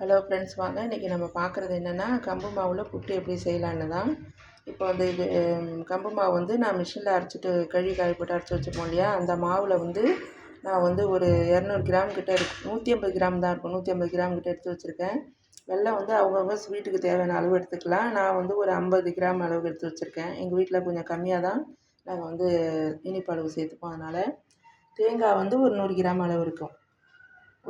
Hello friends வாங்க. இன்றைக்கி நம்ம பார்க்குறது என்னென்னா கம்பு மாவில் புட்டு எப்படி செய்யலான்னு தான். இப்போ வந்து இது கம்பு மாவு வந்து நான் மிஷினில் அரைச்சிட்டு கழுவி காய் போட்டு அரைச்சி வச்சுருப்போம் இல்லையா? அந்த மாவில் வந்து நான் வந்து ஒரு இரநூறு கிராம் கிட்ட இருக்கு நூற்றி ஐம்பது கிராம் தான் இருக்கும். நூற்றி ஐம்பது கிராம் கிட்டே எடுத்து வச்சுருக்கேன். வெள்ளம் வந்து அவங்கவுங்க ஸ்வீட்டுக்கு தேவையான அளவு எடுத்துக்கலாம். நான் வந்து ஒரு ஐம்பது கிராம் அளவு எடுத்து வச்சுருக்கேன். எங்கள் வீட்டில் கொஞ்சம் கம்மியாக தான் நாங்கள் வந்து இனிப்பு அளவு சேர்த்துப்போம் அதனால். தேங்காய் வந்து ஒரு நூறு கிராம் அளவு இருக்கும்.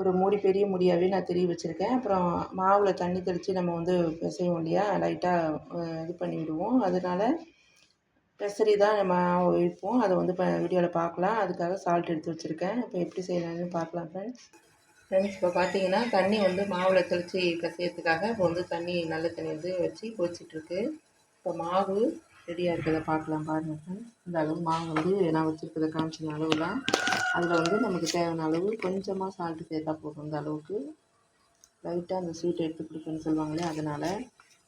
ஒரு மூடி பெரிய மூடியாகவே நான் திருவி வச்சுருக்கேன். அப்புறம் மாவில் தண்ணி தெளித்து நம்ம வந்து பிசைவோம் இல்லையா? லைட்டாக இது பண்ணி விடுவோம் அதனால பெசரி தான் நம்ம வைப்போம் அதை வந்து இப்போ வீடியோவில் பார்க்கலாம். அதுக்காக சால்ட் எடுத்து வச்சுருக்கேன். இப்போ எப்படி செய்யலாம்னு பார்க்கலாம் ஃப்ரெண்ட்ஸ் ஃப்ரெண்ட்ஸ் இப்போ பார்த்தீங்கன்னா தண்ணி வந்து மாவில் தெளித்து பிசையறதுக்காக இப்போ வந்து தண்ணி நல்ல தண்ணி வந்து வச்சு கொதிச்சிட்ருக்கு இப்போ மாவு ரெடியாக இருக்கிறத பார்க்கலாம் பாருங்கள் ஃப்ரெண்ட்ஸ் இந்த அளவு மாவு வந்து நான் வச்சுருக்கிறத காமிச்சின அளவு தான் அதில் வந்து நமக்கு தேவையான அளவு கொஞ்சமாக சால்ட்டு சேர்த்தா போதும் இந்த அளவுக்கு. லைட்டாக அந்த ஸ்வீட் எடுத்து கொடுக்குன்னு சொல்லுவாங்களே அதனால்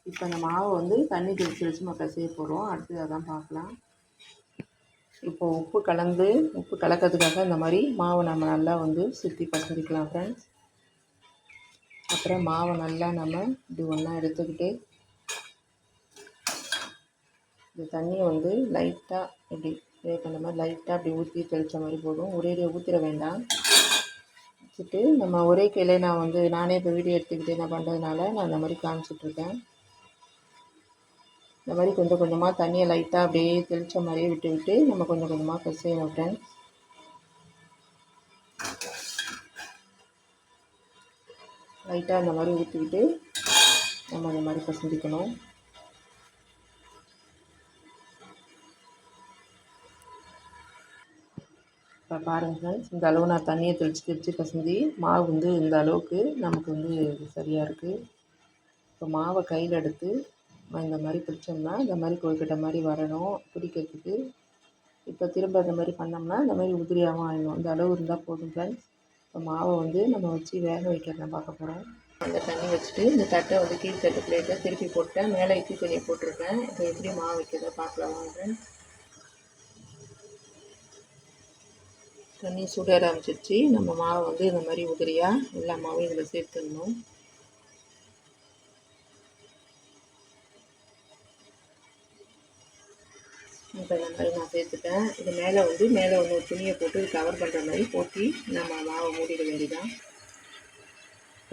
இப்போ அந்த மாவை வந்து தண்ணி தெளித்து வச்சு நம்ம பிசைய போகிறோம் அடுத்து அதான் பார்க்கலாம். இப்போ உப்பு கலந்து உப்பு கலக்கிறதுக்காக இந்த மாதிரி மாவை நம்ம நல்லா வந்து சுற்றி பசரிக்கலாம் ஃப்ரெண்ட்ஸ் அப்புறம் மாவை நல்லா நம்ம இது ஒன்றா எடுத்துக்கிட்டு இந்த தண்ணியை வந்து லைட்டாக இப்படி ஸ்ப்ரே பண்ண மாதிரி லைட்டாக அப்படி ஊற்றி தெளித்த மாதிரி போதும். ஒரேடியாக ஊற்றிட வேண்டாம். வச்சுட்டு நம்ம ஒரே கையில் நான் வந்து நானே இப்போ வீடியோ எடுத்துக்கிட்டு என்ன பண்ணுறதுனால நான் இந்த மாதிரி காமிச்சிட்ருக்கேன் இந்த மாதிரி கொஞ்சம் கொஞ்சமாக தண்ணியை லைட்டாக அப்படியே தெளித்த மாதிரியே விட்டு விட்டு நம்ம கொஞ்சம் கொஞ்சமாக பிசையணும் ஃப்ரெண்ட்ஸ் லைட்டாக இந்த மாதிரி ஊற்றிக்கிட்டு நம்ம இந்த மாதிரி பிசைஞ்சிக்கணும். இப்போ பாருங்கள். ஃப்ரெண்ட்ஸ் இந்த அளவு நான் தண்ணியை தெளித்து தெளித்து கசந்தி மாவு வந்து இந்த அளவுக்கு நமக்கு வந்து சரியாக இருக்குது இப்போ மாவை கையில் எடுத்து இந்த மாதிரி பிடிச்சோம்னா இந்த மாதிரி கொழுக்கட்டை மாதிரி வரணும் பிடிக்கிறதுக்கு. இப்போ திரும்ப இந்த மாதிரி பண்ணோம்னா இந்த மாதிரி உதிரியாகவும் ஆயிடும். இந்த அளவு இருந்தால் போதும் ஃப்ரெண்ட்ஸ் இப்போ மாவை வந்து நம்ம வச்சு வேக வைக்கிறத பார்க்க போகிறோம் அந்த தண்ணி வச்சுட்டு இந்த தட்டை வந்து கீழ் தட்டு பிளேட்டை திருப்பி போட்டேன் மேலே இட்லி தண்ணியை போட்டிருக்கேன். இப்போ எப்படி மாவு வைக்கிறத பார்க்கலாம் ஃப்ரெண்ட்ஸ் தண்ணி சுட ஆரம்பிச்சிருச்சு. நம்ம மாவை வந்து இந்த மாதிரி உதிரியாக எல்லா மாவையும் இதில் சேர்த்துடணும். இப்போ இந்த மாதிரி நான் சேர்த்துட்டேன். இது மேலே வந்து மேலே ஒன்று துணியை போட்டு கவர் பண்ணுற மாதிரி போட்டி நம்ம மாவை மூடிட வேண்டிதான்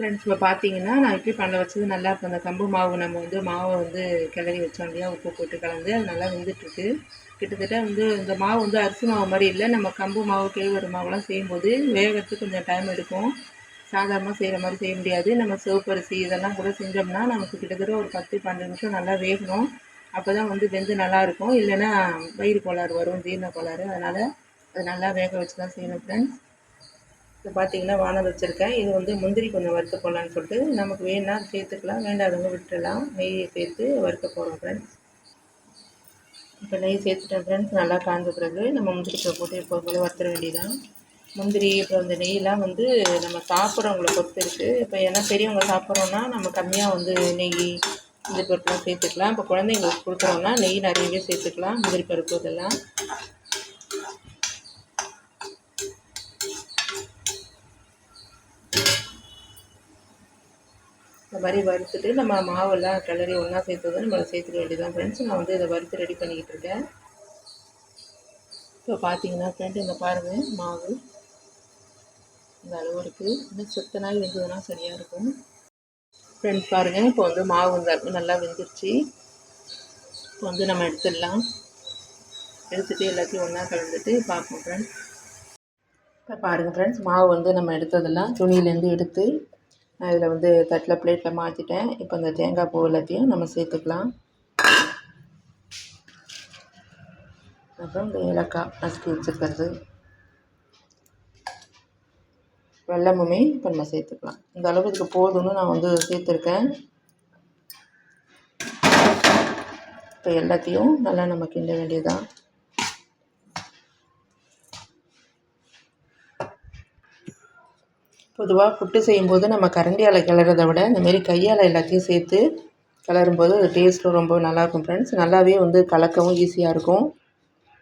ஃப்ரெண்ட்ஸ் இப்போ பார்த்தீங்கன்னா நான் இப்படி பண்ண வச்சது நல்லா இப்போ அந்த கம்பு மாவு நம்ம வந்து மாவை வந்து கிளறி வச்சோம் இல்லையா? உப்பு போட்டு கலந்து அது நல்லா வெந்துட்டுருக்கு கிட்டத்தட்ட வந்து இந்த மாவு வந்து அரிசி மாவு மாதிரி இல்லை. நம்ம கம்பு மாவு கேழ்வரகு மாவுலாம் செய்யும்போது வேகிறதுக்கு கொஞ்சம் டைம் எடுக்கும். சாதாரணமாக செய்கிற மாதிரி செய்ய முடியாது. நம்ம சிவப்பரிசி இதெல்லாம் கூட செஞ்சோம்னா நமக்கு கிட்டத்தட்ட ஒரு பத்து பன்னெண்டு நிமிஷம் நல்லா வேகணும். அப்போ தான் வந்து வெந்து நல்லாயிருக்கும் இல்லைன்னா வயிறு கோளாறு வரும் ஜீரண கோளாறு. அதனால் அது நல்லா வேக வச்சு தான் செய்யணும் ஃப்ரெண்ட்ஸ் இப்போ பார்த்தீங்கன்னா வானல் வச்சுருக்கேன். இது வந்து முந்திரி கொஞ்சம் வறுத்து போடலான்னு சொல்லிட்டு நமக்கு வேணால் சேர்த்துக்கலாம். வேண்டாதவங்க விட்டுடலாம். நெய்யை சேர்த்து வறுக்க போகிறோம் ஃப்ரெண்ட்ஸ் இப்போ நெய் சேர்த்துட்டேன் ஃப்ரெண்ட்ஸ் நல்லா காய்ந்த பிறகு நம்ம முந்திரி பருப்பு போட்டு இப்போ போல் வறுத்துற வேண்டியதான் முந்திரி அப்புறம் இந்த நெய்யெலாம் வந்து நம்ம சாப்பிட்றவங்கள பொறுத்து இருக்குது இப்போ ஏன்னா பெரியவங்க சாப்பிட்றோன்னா நம்ம கம்மியாக வந்து நெய் முந்திரி பருப்புலாம் சேர்த்துக்கலாம். இப்போ குழந்தைங்களுக்கு கொடுக்குறோன்னா நெய் நிறையவே சேர்த்துக்கலாம். முந்திரி பருப்பு இதெல்லாம். இந்த மாதிரி வறுத்துட்டு நம்ம மாவெல்லாம் கிளறி ஒன்றா சேர்த்தது நம்ம சேர்த்துக்க வேண்டியதான் ஃப்ரெண்ட்ஸ் நான் வந்து இதை வறுத்து ரெடி பண்ணிக்கிட்டு இருக்கேன். இப்போ பார்த்தீங்கன்னா ஃப்ரெண்ட் இந்த பாருங்கள் மாவு. இந்த அளவு இருக்குது இன்னும் சுத்த நாள் வெந்ததுன்னா சரியாக இருக்கும். ஃப்ரெண்ட்ஸ் பாருங்கள் இப்போ வந்து மாவு இந்த நல்லா வெந்துருச்சு. இப்போ வந்து நம்ம எடுத்துடலாம். எடுத்துகிட்டு எல்லாத்தையும் ஒன்றா கலந்துட்டு பார்ப்போம் ஃப்ரெண்ட்ஸ் இப்போ பாருங்கள் ஃப்ரெண்ட்ஸ் மாவு வந்து நம்ம எடுத்ததெல்லாம் துணியிலேருந்து எடுத்து நான் இதில் வந்து தட்டில் பிளேட்டில் மாற்றிட்டேன். இப்போ இந்த தேங்காய் பூ எல்லாத்தையும் நம்ம சேர்த்துக்கலாம். அப்புறம் இந்த ஏலக்காய் நசுக்கி வச்சுருக்கிறது வெல்லமுமே இப்போ நம்ம சேர்த்துக்கலாம். இந்த அளவு இதுக்கு போதும்னு நான் வந்து சேர்த்துருக்கேன். இப்போ எல்லாத்தையும் நல்லா நம்ம கிண்ட வேண்டியதான் பொதுவாக புட்டு செய்யும்போது நம்ம கரண்டியால் கிளறத விட இந்தமாரி கையால் எல்லாத்தையும் சேர்த்து கிளறும்போது அது டேஸ்ட்டும் ரொம்ப நல்லாயிருக்கும் ஃப்ரெண்ட்ஸ் நல்லாவே வந்து கலக்கவும் ஈஸியாக இருக்கும்.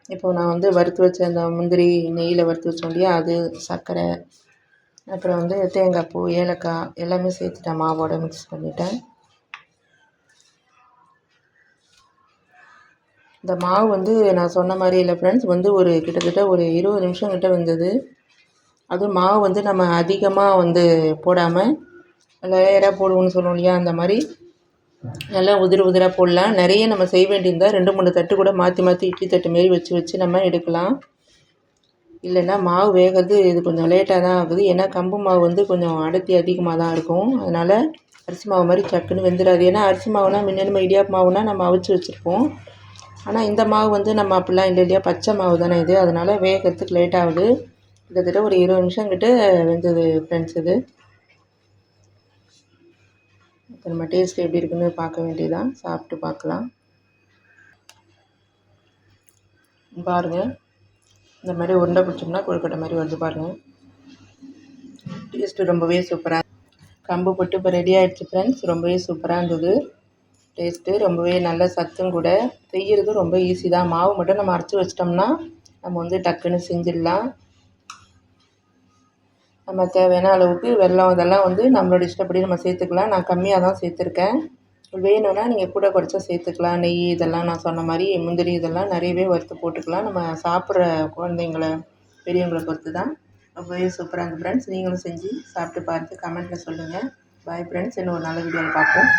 இப்போது நான் வந்து வறுத்து வச்ச அந்த முந்திரி நெய்யில் வறுத்து வச்சோம் இல்லையா அது சர்க்கரை அப்புறம் வந்து தேங்காய் பூ ஏலக்காய் எல்லாமே சேர்த்துட்டேன் மாவோட மிக்ஸ் பண்ணிட்டேன். இந்த மாவு வந்து நான் சொன்ன மாதிரி இல்லை ஃப்ரெண்ட்ஸ் வந்து ஒரு கிட்டத்தட்ட ஒரு இருபது நிமிஷம் கிட்ட வந்தது. அதுவும் மாவு வந்து நம்ம அதிகமாக வந்து போடாமல் லேயராக போடுவோம்னு சொல்லுவோம் இல்லையா அந்த மாதிரி. நல்லா உதிர உதிராக போடலாம். நிறைய நம்ம செய்ய வேண்டியிருந்தால் ரெண்டு மூணு தட்டு கூட மாற்றி மாற்றி இட்லி தட்டு மாரி வச்சு வச்சு நம்ம எடுக்கலாம். இல்லைன்னா மாவு வேகிறது இது கொஞ்சம் லேட்டாக தான் ஆகுது. ஏன்னா கம்பு மாவு வந்து கொஞ்சம் அடர்த்தி அதிகமாக தான் இருக்கும். அதனால் அரிசி மாவு மாதிரி சக்குன்னு வெந்துடாது ஏன்னா அரிசி மாவுனா முன்ன நம்ம இடியாப்பு மாவுனா நம்ம அவிச்சு வச்சுருப்போம். ஆனால் இந்த மாவு வந்து நம்ம அப்படிலாம் இல்லை இல்லையா பச்சை மாவு தானே இது. அதனால் வேகிறதுக்கு லேட் ஆகுது. கிட்டத்தட்ட ஒரு இருபது நிமிஷம் கிட்ட வெந்தது ஃப்ரெண்ட்ஸ் இது. நம்ம டேஸ்ட் எப்படி இருக்குன்னு பார்க்க வேண்டியதான் சாப்பிட்டு பார்க்கலாம். பாருங்கள் இந்த மாதிரி உருண்டை பிடிச்சோம்னா கொழுக்கட்டை மாதிரி வருது பாருங்கள் டேஸ்ட்டு ரொம்பவே சூப்பராக கம்பு போட்டு இப்போ ரெடி ஆகிடுச்சு ஃப்ரெண்ட்ஸ் ரொம்பவே சூப்பராக இருந்தது. டேஸ்ட்டு ரொம்பவே நல்ல சத்தும் கூட. செய்கிறது ரொம்ப ஈஸி தான். மாவு மட்டும் நம்ம அரைச்சி வச்சிட்டோம்னா நம்ம வந்து டக்குன்னு செஞ்சிடலாம். நம்ம தேவையான அளவுக்கு வெல்லம் இதெல்லாம் வந்து நம்மளோட இஷ்டப்படி நம்ம சேர்த்துக்கலாம். நான் கம்மியாக தான் சேர்த்துருக்கேன். வேணும்னா நீங்கள் கூட குறைச்சா சேர்த்துக்கலாம். நெய் இதெல்லாம் நான் சொன்ன மாதிரி முந்திரி இதெல்லாம் நிறையவே வறுத்து போட்டுக்கலாம். நம்ம சாப்பிட்ற குழந்தைங்கள பெரியவங்களை பொறுத்து தான் ரொம்பவே சூப்பராக இருந்தது ஃப்ரெண்ட்ஸ் நீங்களும் செஞ்சு சாப்பிட்டு பார்த்து கமெண்ட்டில் சொல்லுங்கள் பாய் ஃப்ரெண்ட்ஸ் இன்னும் ஒரு நல்ல வீடியோவில் பார்ப்போம்.